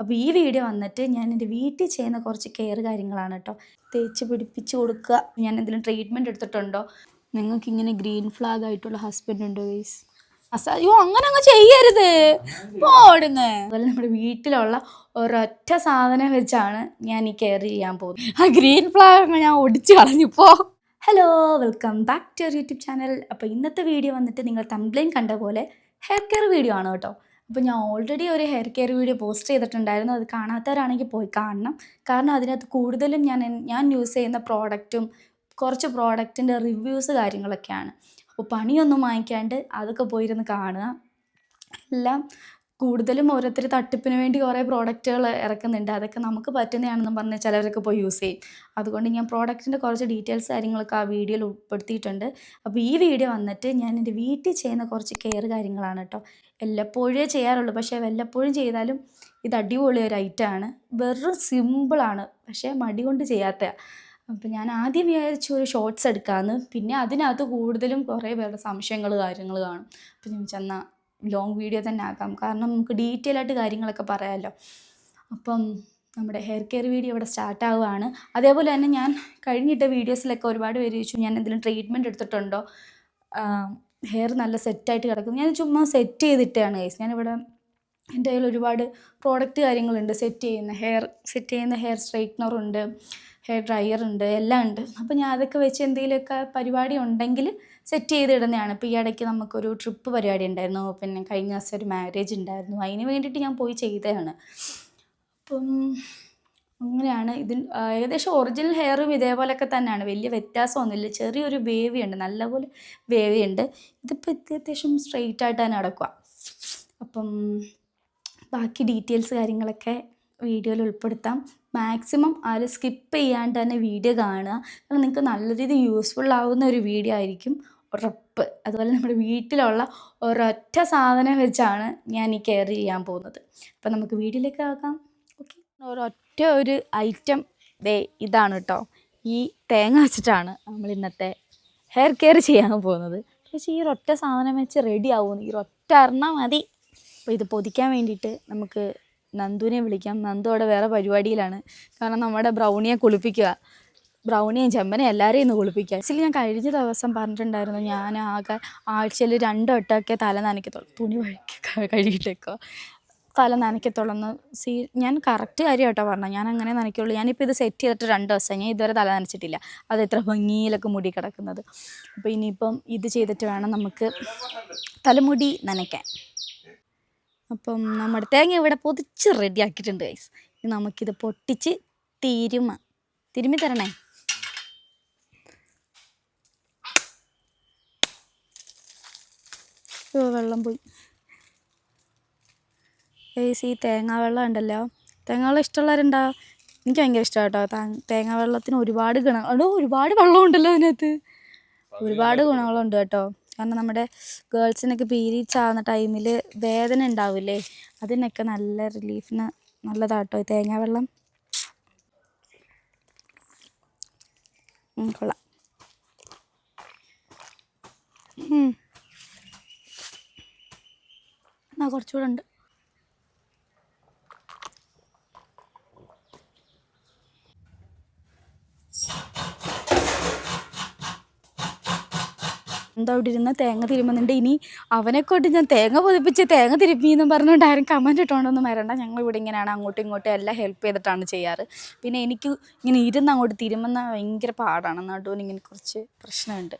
അപ്പോൾ ഈ വീഡിയോ വന്നിട്ട് ഞാൻ എന്റെ വീട്ടിൽ ചെയ്യുന്ന കുറച്ച് കെയർ കാര്യങ്ങളാണ് കേട്ടോ തേച്ച് പിടിപ്പിച്ച് കൊടുക്കുക. ഞാൻ എന്തെങ്കിലും ട്രീറ്റ്മെന്റ് എടുത്തിട്ടുണ്ടോ? നിങ്ങൾക്ക് ഇങ്ങനെ ഗ്രീൻ ഫ്ലാഗ് ആയിട്ടുള്ള ഹസ്ബൻഡ് ഉണ്ടോ ഗൈസ് അയ്യോ അങ്ങനെ അങ്ങ് ചെയ്യരുത്. പോടുങ്ങ് അതുപോലെ നമ്മുടെ വീട്ടിലുള്ള ഒരൊറ്റ സാധനം വെച്ചാണ് ഞാൻ ഈ കെയർ ചെയ്യാൻ പോകുന്നത്. ആ ഗ്രീൻ ഫ്ലാഗ് ഞാൻ ഒടിച്ച് കളഞ്ഞിപ്പോ hello welcome back to YouTube channel അപ്പോൾ ഇന്നത്തെ വീഡിയോ വന്നിട്ട് നിങ്ങൾ തംബ്ലൈൻ കണ്ട പോലെ ഹെയർ കെയർ വീഡിയോ ആണ് കേട്ടോ അപ്പോൾ ഞാൻ ഓൾറെഡി ഒരു ഹെയർ കെയർ വീഡിയോ പോസ്റ്റ് ചെയ്തിട്ടുണ്ടായിരുന്നു. അത് കാണാത്തവരാണെങ്കിൽ പോയി കാണണം. കാരണം അതിനകത്ത് കൂടുതലും ഞാൻ ഞാൻ യൂസ് ചെയ്യുന്ന പ്രോഡക്റ്റും കുറച്ച് പ്രോഡക്റ്റിന്റെ റിവ്യൂസ് കാര്യങ്ങളൊക്കെയാണ്. അപ്പോൾ പണിയൊന്നും വാങ്ങിക്കാണ്ട് അതൊക്കെ പോയിരുന്ന് കാണുക. എല്ലാം കൂടുതലും ഓരോരുത്തർ തട്ടിപ്പിന് വേണ്ടി കുറേ പ്രോഡക്റ്റുകൾ ഇറക്കുന്നുണ്ട്. അതൊക്കെ നമുക്ക് പറ്റുന്നതാണെന്ന് പറഞ്ഞ് ചിലവരൊക്കെ പോയി യൂസ് ചെയ്യും. അതുകൊണ്ട് ഞാൻ പ്രോഡക്റ്റിന്റെ കുറച്ച് ഡീറ്റെയിൽസ് കാര്യങ്ങളൊക്കെ ആ വീഡിയോയിൽ ഉൾപ്പെടുത്തിയിട്ടുണ്ട്. അപ്പോൾ ഈ വീഡിയോ വന്നിട്ട് ഞാൻ എന്റെ വീട്ടിൽ ചെയ്യുന്ന കുറച്ച് കെയർ കാര്യങ്ങളാണ് കേട്ടോ. വല്ലപ്പോഴേ ചെയ്യാറുള്ളൂ. പക്ഷേ വല്ലപ്പോഴും ചെയ്താലും ഇത് അടിപൊളി ഒരു ഐറ്റമാണ് വെറും സിമ്പിളാണ് പക്ഷേ മടി കൊണ്ട് ചെയ്യാത്ത. അപ്പോൾ ഞാൻ ആദ്യം വിചാരിച്ചു ഒരു ഷോർട്സ് എടുക്കാമെന്ന് പിന്നെ അതിനകത്ത് കൂടുതലും കുറേ പേരുടെ സംശയങ്ങൾ കാര്യങ്ങൾ കാണും. അപ്പോൾ ഞാൻ ചെന്നാൽ ലോങ് വീഡിയോ തന്നെ ആക്കാം. കാരണം നമുക്ക് ഡീറ്റെയിൽ ആയിട്ട് കാര്യങ്ങളൊക്കെ പറയാമല്ലോ അപ്പം നമ്മുടെ ഹെയർ കെയർ വീഡിയോ ഇവിടെ സ്റ്റാർട്ട് ആവുകയാണ് അതേപോലെ തന്നെ ഞാൻ കഴിഞ്ഞിട്ട വീഡിയോസിലൊക്കെ ഒരുപാട് പേര് ചോദിച്ചു ഞാൻ എന്തെങ്കിലും ട്രീറ്റ്മെന്റ് എടുത്തിട്ടുണ്ടോ? ഹെയർ നല്ല സെറ്റായിട്ട് കിടക്കുന്നു. ഞാൻ ചുമ്മാ സെറ്റ് ചെയ്തിട്ടാണ് ഗൈസ് ഞാനിവിടെ എന്റെ കയ്യിൽ ഒരുപാട് പ്രോഡക്റ്റ് കാര്യങ്ങളുണ്ട്. സെറ്റ് ചെയ്യുന്ന ഹെയർ സെറ്റ് ചെയ്യുന്ന ഹെയർ സ്ട്രൈറ്റ്നറുണ്ട് ഹെയർ ഡ്രയർ ഉണ്ട് എല്ലാം ഉണ്ട്. അപ്പോൾ ഞാൻ അതൊക്കെ വെച്ച് എന്തെങ്കിലുമൊക്കെ പരിപാടി ഉണ്ടെങ്കിൽ സെറ്റ് ചെയ്തിടുന്നതാണ്. ഇപ്പോൾ ഈ ഇടയ്ക്ക് നമുക്കൊരു ട്രിപ്പ് പരിപാടി ഉണ്ടായിരുന്നു. പിന്നെ കഴിഞ്ഞ ദിവസം ഒരു മാരേജ് ഉണ്ടായിരുന്നു. അതിന് വേണ്ടിയിട്ട് ഞാൻ പോയി ചെയ്തതാണ്. അപ്പം അങ്ങനെയാണ്. ഇതിൽ ഏകദേശം ഒറിജിനൽ ഹെയറും ഇതേപോലെയൊക്കെ തന്നെയാണ്. വലിയ വ്യത്യാസമൊന്നുമില്ല. ചെറിയൊരു വേവി ഉണ്ട്. നല്ലപോലെ വേവി ഉണ്ട്. ഇതിപ്പോൾ അത്യാവശ്യം സ്ട്രെയിറ്റ് ആയിട്ട് തന്നെ നടക്കുക അപ്പം ബാക്കി ഡീറ്റെയിൽസ് കാര്യങ്ങളൊക്കെ വീഡിയോയിൽ ഉൾപ്പെടുത്താം. മാക്സിമം ആരും സ്കിപ്പ് ചെയ്യാണ്ട് തന്നെ വീഡിയോ കാണുക. കാരണം നിങ്ങൾക്ക് നല്ല രീതിയിൽ യൂസ്ഫുൾ ആവുന്ന ഒരു വീഡിയോ ആയിരിക്കും. ഉറപ്പ്. അതുപോലെ നമ്മുടെ വീട്ടിലുള്ള ഒരൊറ്റ സാധനം വെച്ചാണ് ഞാൻ ഈ കെയർ ചെയ്യാൻ പോകുന്നത്. അപ്പം നമുക്ക് വീട്ടിലേക്ക് ആക്കാം ഓക്കെ ഒരൊറ്റ ഒരു ഐറ്റം ദേ ഇതാണ് കേട്ടോ ഈ തേങ്ങ വെച്ചിട്ടാണ് നമ്മൾ ഇന്നത്തെ ഹെയർ കെയർ ചെയ്യാൻ പോകുന്നത്. പക്ഷേ ഈ ഒരൊറ്റ സാധനം വെച്ച് റെഡി ആവുമെന്ന് ഈ ഒരൊറ്റ എണ്ണം മതി. അപ്പോൾ ഇത് പൊതിക്കാൻ വേണ്ടിയിട്ട് നമുക്ക് നന്ദുവിനെ വിളിക്കാം. നന്ദു അവിടെ വേറെ പരിപാടിയിലാണ്. കാരണം നമ്മുടെ ബ്രൗണിയെ കുളിപ്പിക്കുക. ബ്രൗണിയും ചെമ്മനെയും എല്ലാവരെയും ഇന്ന് കുളിപ്പിക്കുക ആക്ച്വലി ഞാൻ കഴിഞ്ഞ ദിവസം പറഞ്ഞിട്ടുണ്ടായിരുന്നു ഞാൻ ആകെ ആഴ്ചയിൽ രണ്ട് വട്ടമൊക്കെ തല നനയ്ക്കത്തുള്ളൂ. തുണി വഴിക്കി കഴുകിയിട്ടേക്കോ. തല നനയ്ക്കത്തുള്ളൂ സീ ഞാൻ കറക്റ്റ് കാര്യം കേട്ടോ പറഞ്ഞത്. ഞാൻ അങ്ങനെ നനയ്ക്കുള്ളൂ. ഞാനിപ്പോൾ ഇത് സെറ്റ് ചെയ്തിട്ട് രണ്ട് ദിവസം ഞാൻ ഇതുവരെ തല നനച്ചിട്ടില്ല. അത് എത്ര ഭംഗിയിലൊക്കെ മുടി കിടക്കുന്നത്. അപ്പോൾ ഇനിയിപ്പം ഇത് ചെയ്തിട്ട് വേണം നമുക്ക് തലമുടി നനയ്ക്കാൻ. അപ്പം നമ്മുടെ തേങ്ങ ഇവിടെ പൊതിച്ച് റെഡിയാക്കിയിട്ടുണ്ട് ഗൈസ് നമുക്കിത് പൊട്ടിച്ച് തിരുമ തിരുമ്മി തരണേ. വെള്ളം പോയി. ഗൈസ് ഈ തേങ്ങാ വെള്ളം ഉണ്ടല്ലോ. തേങ്ങ വെള്ളം ഇഷ്ടമുള്ളവരുണ്ടോ? എനിക്ക് ഭയങ്കര ഇഷ്ടമാണ് കേട്ടോ തേങ്ങാ വെള്ളത്തിന് ഒരുപാട് ഗുണം അതോ ഒരുപാട് വെള്ളമുണ്ടല്ലോ അതിനകത്ത്. ഒരുപാട് ഗുണങ്ങളുണ്ട് കേട്ടോ. കാരണം നമ്മുടെ ഗേൾസിനൊക്കെ പീരീഡ്സ് ആവുന്ന ടൈമിൽ വേദന ഉണ്ടാവില്ലേ? അതിനൊക്കെ നല്ല റിലീഫിന് നല്ലതാട്ടോ ഈ തേങ്ങാ വെള്ളം കൊള്ളാം. എന്നാ കുറച്ചുകൂടെ ഉണ്ട്. എന്താ അവിടെ ഇരുന്ന് തേങ്ങ തിരുമുന്നുണ്ട്. ഇനി അവനെ കൊണ്ട് ഞാൻ തേങ്ങ പൊതിപ്പിച്ച് തേങ്ങ തിരുമ്മി എന്നും പറഞ്ഞുകൊണ്ട് ആരും കമന്റ് ഇട്ടുകൊണ്ടൊന്നും വരണ്ട. ഞങ്ങൾ ഇവിടെ ഇങ്ങനെയാണ് അങ്ങോട്ടും ഇങ്ങോട്ടും എല്ലാം ഹെൽപ്പ് ചെയ്തിട്ടാണ് ചെയ്യാറ്. പിന്നെ എനിക്ക് ഇങ്ങനെ ഇരുന്ന് അങ്ങോട്ട് തിരുമുന്ന ഭയങ്കര പാടാണ്. നടുവിന് ഇങ്ങനെ കുറച്ച് പ്രശ്നമുണ്ട്.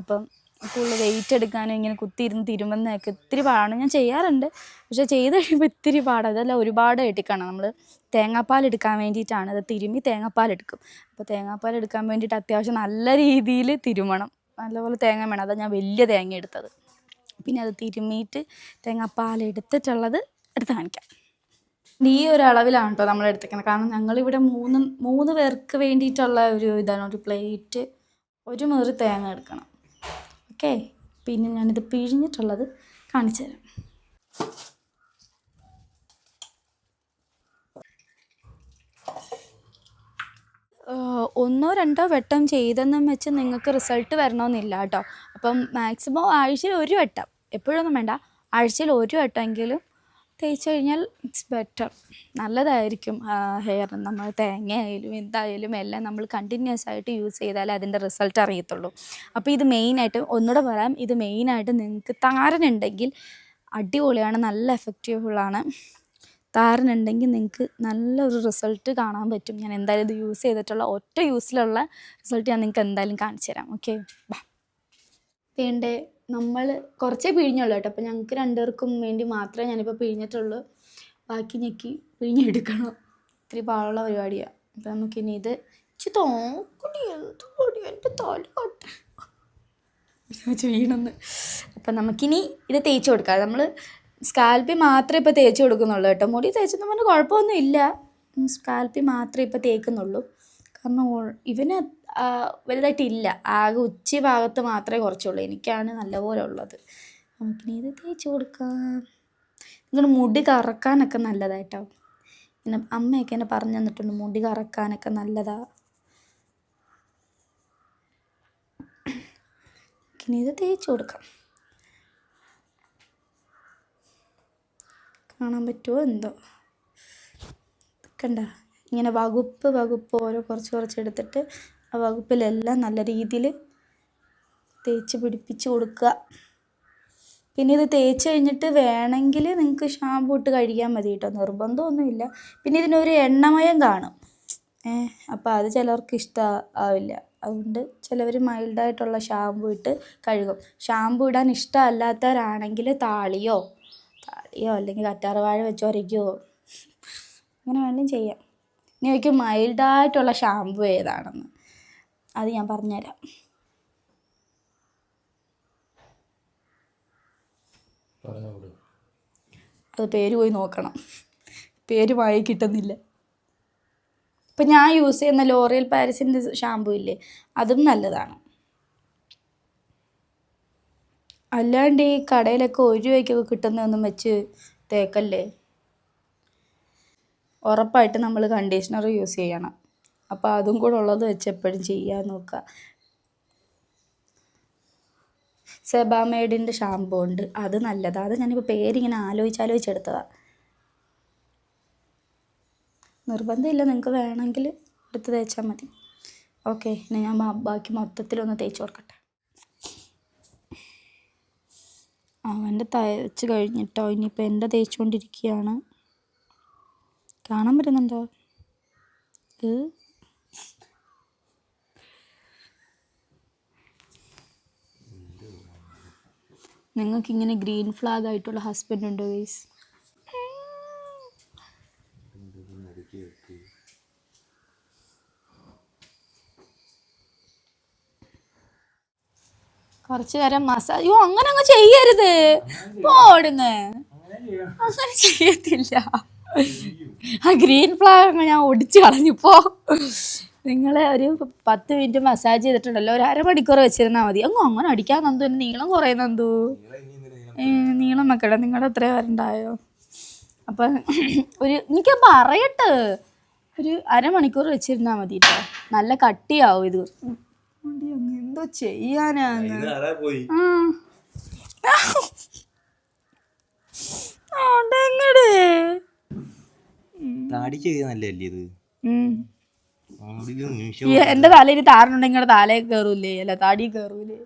അപ്പം കൂടുതൽ വെയിറ്റ് എടുക്കാനും ഇങ്ങനെ കുത്തിയിരുന്ന് തിരുമ്പുന്നതൊക്കെ ഇത്തിരി പാടാണ്. ഞാൻ ചെയ്യാറുണ്ട്. പക്ഷെ ചെയ്ത് കഴിയുമ്പോൾ ഇത്തിരി പാടാണ് അതല്ല ഒരുപാട് എടുക്കണം. നമ്മൾ തേങ്ങാപ്പാൽ എടുക്കാൻ വേണ്ടിയിട്ടാണ്. അത് തിരുമ്മി തേങ്ങാപ്പാൽ എടുക്കും. അപ്പോൾ തേങ്ങാപ്പാൽ എടുക്കാൻ വേണ്ടിയിട്ട് അത്യാവശ്യം നല്ല രീതിയിൽ തിരുമണം. നല്ലപോലെ തേങ്ങ വേണം. അതാണ് ഞാൻ വലിയ തേങ്ങ എടുത്തത്. പിന്നെ അത് തിരുമ്മിയിട്ട് തേങ്ങാപ്പാൽ എടുത്തിട്ടുള്ളത് എടുത്ത് കാണിക്കാം. ഈ ഒരു അളവിലാണ് കേട്ടോ നമ്മൾ എടുത്തേക്കുന്നത് കാരണം ഞങ്ങളിവിടെ മൂന്ന് മൂന്ന് പേർക്ക് വേണ്ടിയിട്ടുള്ള ഒരു ഇതാണ്. ഒരു പ്ലേറ്റ്. ഒരു മുറി തേങ്ങ എടുക്കണം. ഓക്കെ. പിന്നെ ഞാനിത് പിഴിഞ്ഞിട്ടുള്ളത് കാണിച്ചു തരാം. ഒന്നോ രണ്ടോ വട്ടം ചെയ്തെന്നും വെച്ച് നിങ്ങൾക്ക് റിസൾട്ട് വരണമെന്നില്ല കേട്ടോ. അപ്പം മാക്സിമം ആഴ്ചയിൽ ഒരു വട്ടം. എപ്പോഴൊന്നും വേണ്ട. ആഴ്ചയിൽ ഒരു വട്ടമെങ്കിലും തേച്ച് കഴിഞ്ഞാൽ ഇറ്റ്സ് ബെറ്റർ. നല്ലതായിരിക്കും ഹെയർ. നമ്മൾ തേങ്ങ ആയാലും എന്തായാലും എല്ലാം നമ്മൾ കണ്ടിന്യൂസ് ആയിട്ട് യൂസ് ചെയ്താലേ അതിന്റെ റിസൾട്ട് അറിയത്തുള്ളൂ. അപ്പോൾ ഇത് മെയിനായിട്ട് ഒന്നുകൂടെ പറയാം ഇത് മെയിനായിട്ട് നിങ്ങൾക്ക് താരനുണ്ടെങ്കിൽ അടിപൊളിയാണ് നല്ല എഫക്റ്റീവുള്ളാണ് താരനുണ്ടെങ്കിൽ നിങ്ങൾക്ക് നല്ലൊരു റിസൾട്ട് കാണാൻ പറ്റും. ഞാൻ എന്തായാലും ഇത് യൂസ് ചെയ്തിട്ടുള്ള ഒറ്റ യൂസിലുള്ള റിസൾട്ട് ഞാൻ നിങ്ങൾക്ക് എന്തായാലും കാണിച്ചു തരാം ഓക്കെ വേണ്ടേ? നമ്മൾ കുറച്ചേ പിഴിഞ്ഞുള്ളൂ കേട്ടോ. അപ്പോൾ ഞങ്ങൾക്ക് രണ്ടുപേർക്കും വേണ്ടി മാത്രമേ ഞാനിപ്പോൾ പിഴിഞ്ഞിട്ടുള്ളൂ. ബാക്കി ഞെക്കി പിഴിഞ്ഞെടുക്കണം. ഇത്തിരി പാടുള്ള പരിപാടിയാണ് അപ്പോൾ നമുക്കിനി ഇത് ഇച്ചി തോക്കുടി എന്ത് എന്റെ തല കൊട്ടെ. വീണെന്ന്. അപ്പം നമുക്കിനി ഇത് തേച്ച് കൊടുക്കാം. നമ്മൾ സ്കാൽപ്പിൽ മാത്രമേ ഇപ്പോൾ തേച്ച് കൊടുക്കുന്നുള്ളൂ കേട്ടോ. മുടി തേച്ചെന്ന് പറഞ്ഞാൽ കുഴപ്പമൊന്നും ഇല്ല സ്കാൽപ്പിൽ മാത്രമേ ഇപ്പോൾ തേക്കുന്നുള്ളൂ. കാരണം ഇവന് വലുതായിട്ടില്ല. ആകെ ഉച്ച ഭാഗത്ത് മാത്രമേ കുറച്ചുള്ളൂ. എനിക്കാണ് നല്ലപോലെ ഉള്ളത്. നമുക്കിനി ഇത് തേച്ച് കൊടുക്കാം. നിങ്ങളുടെ മുടി കറക്കാനൊക്കെ നല്ലതായിട്ടോ? പിന്നെ അമ്മയൊക്കെ എന്നെ പറഞ്ഞു തന്നിട്ടുണ്ട് മുടി കറക്കാനൊക്കെ നല്ലതാ. ഇനി ഇത് തേച്ച് കൊടുക്കാം. കാണാൻ പറ്റുമോ എന്തോ? കണ്ട? ഇങ്ങനെ വകുപ്പ് വകുപ്പ് ഓരോ കുറച്ച് കുറച്ച് എടുത്തിട്ട് ആ വകുപ്പിലെല്ലാം നല്ല രീതിയിൽ തേച്ച് പിടിപ്പിച്ച് കൊടുക്കുക. പിന്നെ ഇത് തേച്ച് കഴിഞ്ഞിട്ട് വേണമെങ്കിൽ നിങ്ങൾക്ക് ഷാമ്പു ഇട്ട് കഴുകിയാൽ മതി കേട്ടോ നിർബന്ധമൊന്നുമില്ല. പിന്നെ ഇതിനൊരു എണ്ണമയം കാണും. അപ്പോൾ അത് ചിലർക്ക് ഇഷ്ടമാവില്ല അതുകൊണ്ട് ചിലവർ മൈൽഡായിട്ടുള്ള ഷാമ്പു ഇട്ട് കഴുകും. ഷാമ്പു ഇടാൻ ഇഷ്ടമല്ലാത്തവരാണെങ്കിൽ താളിയോ താളിയോ അല്ലെങ്കിൽ കറ്റാർവാഴ വെച്ച് ഉരയ്ക്കുകയോ അങ്ങനെ വേണമെങ്കിലും ചെയ്യാം. ഇനി ചോദിക്കും മൈൽഡായിട്ടുള്ള ഷാമ്പു ഏതാണെന്ന്. അത് ഞാൻ പറഞ്ഞുതരാം. അത് പേര് പോയി നോക്കണം. പേര് വായി കിട്ടുന്നില്ല. ഇപ്പം ഞാൻ യൂസ് ചെയ്യുന്ന ലോറിയൽ പാരിസിന്റെ ഷാമ്പു ഇല്ലേ അതും നല്ലതാണ്. അല്ലാണ്ട് ഈ കടയിലൊക്കെ ഒരു രൂപയ്ക്കൊക്കെ കിട്ടുന്നതൊന്നും വെച്ച് തേക്കല്ലേ? ഉറപ്പായിട്ട് നമ്മൾ കണ്ടീഷണർ യൂസ് ചെയ്യണം. അപ്പോൾ അതും കൂടെ ഉള്ളത് വെച്ച് എപ്പോഴും ചെയ്യാൻ നോക്കുക. സെബാമേഡിന്റെ ഷാമ്പൂ ഉണ്ട്. അത് നല്ലതാണ് അത് ഞാനിപ്പോൾ പേരിങ്ങനെ ആലോചിച്ചാലോചിച്ചെടുത്തതാണ് നിർബന്ധമില്ല. നിങ്ങൾക്ക് വേണമെങ്കിൽ എടുത്ത് തേച്ചാൽ മതി. ഓക്കെ ഇനി ഞാൻ ബാക്കി മൊത്തത്തിലൊന്ന് തേച്ച് കൊടുക്കട്ടെ. അവന്റെ തേച്ച് കഴിഞ്ഞിട്ടോ? ഇനിയിപ്പോൾ എന്റെ തേച്ചുകൊണ്ടിരിക്കുകയാണ് കാണാൻ പറ്റുന്നുണ്ടോ? ഏ? നിങ്ങൾക്ക് ഇങ്ങനെ ഗ്രീൻ ഫ്ലാഗ് ആയിട്ടുള്ള ഹസ്ബൻഡ് ഉണ്ടോ ഗൈസ് കുറച്ച് നേരം മസാജ് അയ്യോ അങ്ങനെ അങ്ങ് ചെയ്യരുത് പോടുന്ന് അങ്ങനെ ചെയ്യത്തില്ല. ആ ഗ്രീൻ ഫ്ലാഗ് ഞാൻ ഒടിച്ചു കളഞ്ഞിപ്പോ നിങ്ങൾ ഒരു പത്ത് മിനിറ്റ് മസാജ് ചെയ്തിട്ടുണ്ടല്ലോ ഒരു അരമണിക്കൂർ വെച്ചിരുന്നാൽ മതി. അങ്ങ് അങ്ങനെ അടിക്കാൻ നന്ദു എന്റെ നീളം കുറയുന്നന്തു നീളം വെക്കട്ടെ നിങ്ങളുടെ എത്ര വരണ്ടായോ അപ്പം ഒരു എനിക്ക് പറയട്ടെ ഒരു അരമണിക്കൂർ വെച്ചിരുന്നാൽ മതി കേട്ടോ നല്ല കട്ടിയാവും ഇത്. എന്തോ പോയി? ആ. താടിക്ക് ചെയ്ത നല്ലല്ലേ ഇത്? ഉം. തല ഇനി എന്റെ താരനുണ്ടെങ്കിൽ തലയിൽ കയറൂലേ അല്ല താടി കയറൂലേ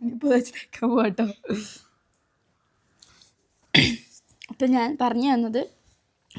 ഇനിയിപ്പോ വെച്ചിട്ടേക്കാൻ പോട്ടോ അപ്പം ഞാൻ പറഞ്ഞു തന്നത്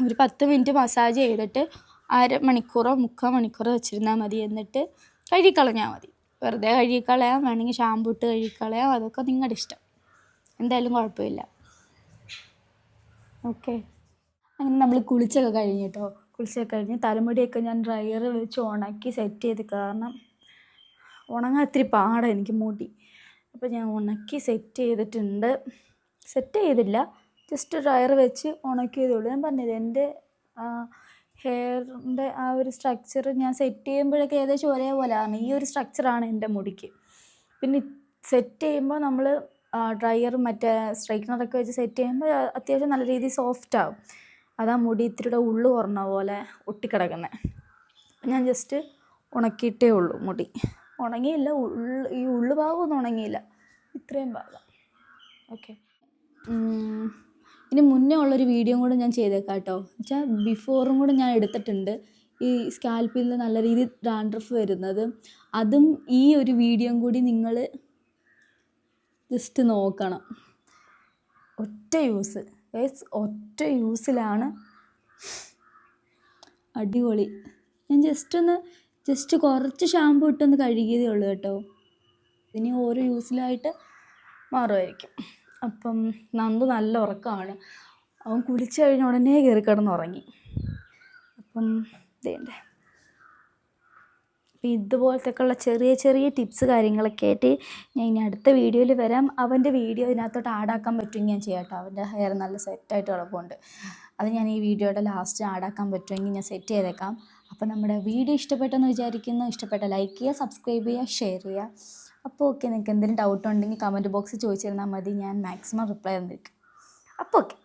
ഒരു പത്ത് മിനിറ്റ് മസാജ് ചെയ്തിട്ട് അര മണിക്കൂറോ മുക്കാൽ മണിക്കൂറോ വെച്ചിരുന്നാൽ മതി എന്നിട്ട് കഴുകിക്കളഞ്ഞാൽ മതി. വെറുതെ കഴുകിക്കളയാം വേണമെങ്കിൽ ഷാമ്പു ഇട്ട് കഴുകിക്കളയാം. അതൊക്കെ നിങ്ങളുടെ ഇഷ്ടം. എന്തായാലും കുഴപ്പമില്ല. ഓക്കെ അങ്ങനെ നമ്മൾ കുളിച്ചൊക്കെ കഴിഞ്ഞ് കേട്ടോ. കുളിച്ചൊക്കെ കഴിഞ്ഞ് തലമുടിയൊക്കെ ഞാൻ ഡ്രയർ വെച്ച് ഉണക്കി സെറ്റ് ചെയ്ത് കാരണം ഉണങ്ങാൻ ഇത്തിരി പാടാണ് എനിക്ക് മുടി. അപ്പോൾ ഞാൻ ഉണക്കി സെറ്റ് ചെയ്തിട്ടുണ്ട്. സെറ്റ് ചെയ്തില്ല. ജസ്റ്റ് ഡ്രയർ വെച്ച് ഉണക്കി ഉള്ളൂ. ഞാൻ പറഞ്ഞത് എന്റെ ഹെയറിന്റെ ആ ഒരു സ്ട്രക്ചർ ഞാൻ സെറ്റ് ചെയ്യുമ്പോഴൊക്കെ ഏകദേശം ഒരേപോലെയാണ്. ഈ ഒരു സ്ട്രക്ചറാണ് എന്റെ മുടിക്ക്. പിന്നെ സെറ്റ് ചെയ്യുമ്പോൾ നമ്മൾ ഡ്രയറും മറ്റേ സ്ട്രൈറ്റ്നറൊക്കെ വെച്ച് സെറ്റ് ചെയ്യുമ്പോൾ അത്യാവശ്യം നല്ല രീതിയിൽ സോഫ്റ്റ് ആവും. അതാ മുടി ഇത്തിരിയുടെ ഉള്ളു കുറഞ്ഞ പോലെ ഒട്ടിക്കിടക്കുന്നത് അപ്പം ഞാൻ ജസ്റ്റ് ഉണക്കിയിട്ടേ ഉള്ളൂ മുടി. ഉണങ്ങിയില്ല ഉള്ളു ഈ ഉള്ളു ഭാഗമൊന്നും ഉണങ്ങിയില്ല. ഇത്രയും ഭാഗം. ഓക്കെ ഇനി മുന്നേ ഉള്ളൊരു വീഡിയോ കൂടെ ഞാൻ ചെയ്തേക്കാം കേട്ടോ വെച്ചാൽ ബിഫോറും കൂടെ ഞാൻ എടുത്തിട്ടുണ്ട്. ഈ സ്കാൽപ്പിൽ നല്ല രീതിയിൽ ഡാൻഡ്രഫ് വരുന്നത്. അതും ഈ ഒരു വീഡിയോയും കൂടി നിങ്ങൾ ജസ്റ്റ് നോക്കണം. ഒറ്റ യൂസ് ഗൈസ് ഒറ്റ യൂസിലാണ് അടിപൊളി. ഞാൻ ജസ്റ്റ് ഒന്ന് ജസ്റ്റ് കുറച്ച് ഷാമ്പു ഇട്ടൊന്ന് കഴുകിയതേ ഉള്ളൂ കേട്ടോ. ഇനി ഓരോ യൂസിലായിട്ട് മാറുമായിരിക്കും. അപ്പം നന്ദു നല്ല ഉറക്കമാണ്. അവൻ കുളിച്ചു കഴിഞ്ഞ ഉടനെ കയറി കിടന്നുറങ്ങി. അപ്പം ഇതേണ്ടേ അപ്പം ഇതുപോലത്തെയൊക്കെയുള്ള ചെറിയ ചെറിയ ടിപ്സ് കാര്യങ്ങളൊക്കെ ആയിട്ട് ഞാൻ ഇനി അടുത്ത വീഡിയോയിൽ വരാം. അവന്റെ വീഡിയോ ഇതിനകത്തോട്ട് ആഡാക്കാൻ പറ്റുമെങ്കിൽ ഞാൻ ചെയ്യാം കേട്ടോ. അവന്റെ ഹെയർ നല്ല സെറ്റായിട്ട് കിടപ്പുണ്ട് അത് ഞാൻ ഈ വീഡിയോയുടെ ലാസ്റ്റ് ആഡാക്കാൻ പറ്റുമെങ്കിൽ ഞാൻ സെറ്റ് ചെയ്തേക്കാം. അപ്പോൾ നമ്മുടെ വീഡിയോ ഇഷ്ടപ്പെട്ടെന്ന് വിചാരിക്കുന്നു. ഇഷ്ടപ്പെട്ട ലൈക്ക് ചെയ്യുക സബ്സ്ക്രൈബ് ചെയ്യുക ഷെയർ ചെയ്യുക. അപ്പോൾ ഓക്കെ നിങ്ങൾക്ക് എന്തെങ്കിലും ഡൗട്ട് ഉണ്ടെങ്കിൽ കമന്റ് ബോക്സിൽ ചോദിച്ചിരുന്നാൽ മതി. ഞാൻ മാക്സിമം റിപ്ലൈ തന്നിരിക്കും. അപ്പോൾ ഓക്കെ